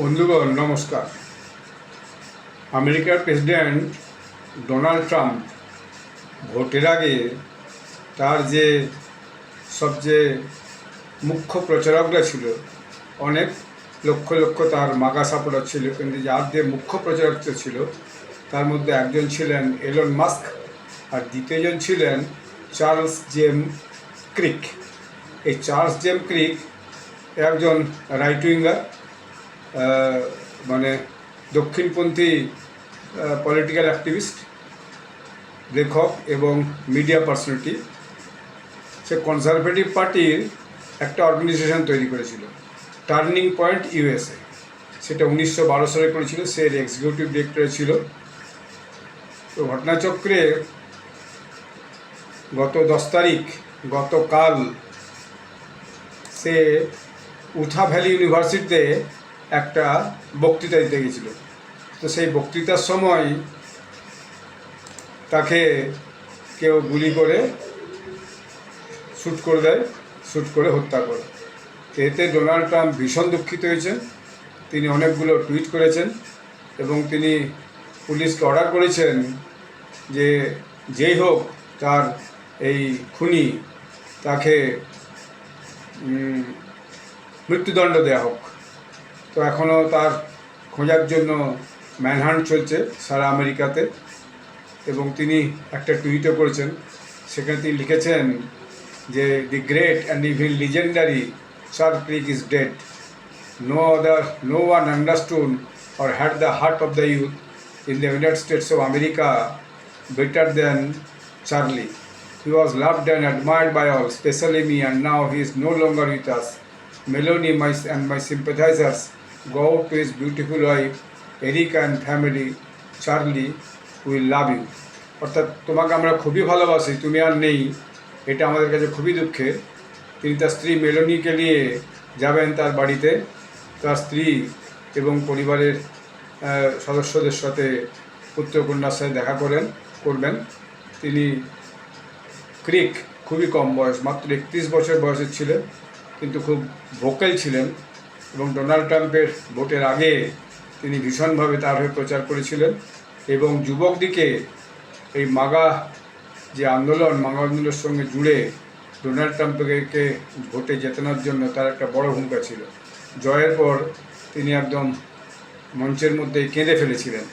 বন্ধুগণ, নমস্কার। আমেরিকার প্রেসিডেন্ট ডোনাল্ড ট্রাম্প ভোটের আগে তার যে সবচেয়ে মুখ্য প্রচারকরা ছিল, অনেক লক্ষ লক্ষ তার মাগা সাপোর্টার ছিল, কিন্তু যার যে মুখ্য প্রচারক ছিল, তার মধ্যে একজন ছিলেন এলন মাস্ক আর দ্বিতীয়জন ছিলেন চার্লস জেম ক্রিক। এই চার্লস জেম ক্রিক একজন রাইট উইঙ্গার মানে দক্ষিণপন্থী পলিটিক্যাল অ্যাক্টিভিস্ট লেখক এবং মিডিয়া পার্সোনালিটি সে কনজারভেটিভ পার্টির একটা অর্গানাইজেশন তৈরি করেছিল টার্নিং পয়েন্ট ইউএসএ সেটা উনিশশো বারো সালে করেছিল, সে এর এক্সিকিউটিভ ডিরেক্টর ছিল। তো ঘটনাচক্রে গত দশ তারিখ, গতকাল সে উথা ভ্যালি ইউনিভার্সিটিতে একটা বক্তৃতা দিতে গেছিল। তো সেই বক্তৃতার সময় তাকে কেউ গুলি করে শ্যুট করে দেয় শ্যুট করে হত্যা করে। এতে ডোনাল্ড ট্রাম্প ভীষণ দুঃখিত হয়েছেন। তিনি অনেকগুলো টুইট করেছেন এবং তিনি পুলিশকে অর্ডার করেছেন যে যেই হোক তার এই খুনি তাকে মৃত্যুদণ্ড দেওয়া হোক। তো এখনও তার খোঁজার জন্য ম্যানহান্ড চলছে সারা আমেরিকাতে এবং তিনি একটা টুইটও করেছেন। সেখানে তিনি লিখেছেন যে, the great and even legendary Charlie Kirk is dead. No other, no one understood or had the heart of the youth in the United States of America better than Charlie. He was loved and admired by all, especially me and now he is no longer with us. Melania my, and my sympathies go out to his beautiful wife, Erika and family. Charlie, we love you. অর্থাৎ তোমাকে আমরা খুবই ভালোবাসি তুমি আর নেই এটা আমাদের কাছে খুবই দুঃখের তিনি তার স্ত্রী মেলোনিকে নিয়ে যাবেন তার বাড়িতে তার স্ত্রী এবং পরিবারের সদস্যদের সাথে পুত্র কন্যার সাথে দেখা করেন করবেন তিনি ক্রিক খুবই কম বয়স মাত্র একত্রিশ বছর বয়সের ছিলেন কিন্তু খুব ভোকাল ছিলেন এবং ডোনাল্ড ট্রাম্পের ভোটের আগে তিনি ভীষণভাবে তার হয়ে প্রচার করেছিলেন এবং যুবকদিকে এই মাগা যে আন্দোলন, মাগা আন্দোলনের সঙ্গে জুড়ে ডোনাল্ড ট্রাম্পকে ভোটে জেতানোর জন্য তার একটা বড় ভূমিকা ছিল। জয়ের পর তিনি একদম মঞ্চের মধ্যে কেঁদে ফেলেছিলেন।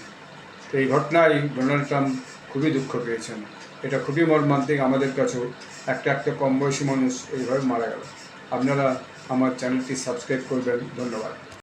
তো এই ঘটনায় ডোনাল্ড ট্রাম্প খুবই দুঃখ পেয়েছেন। এটা খুবই মর্মান্তিক। আমাদের কাছেও একটা একটা কম বয়সী মানুষ এইভাবে মারা গেল। আপনারা আমার চ্যানেলটি সাবস্ক্রাইব করবেন ধন্যবাদ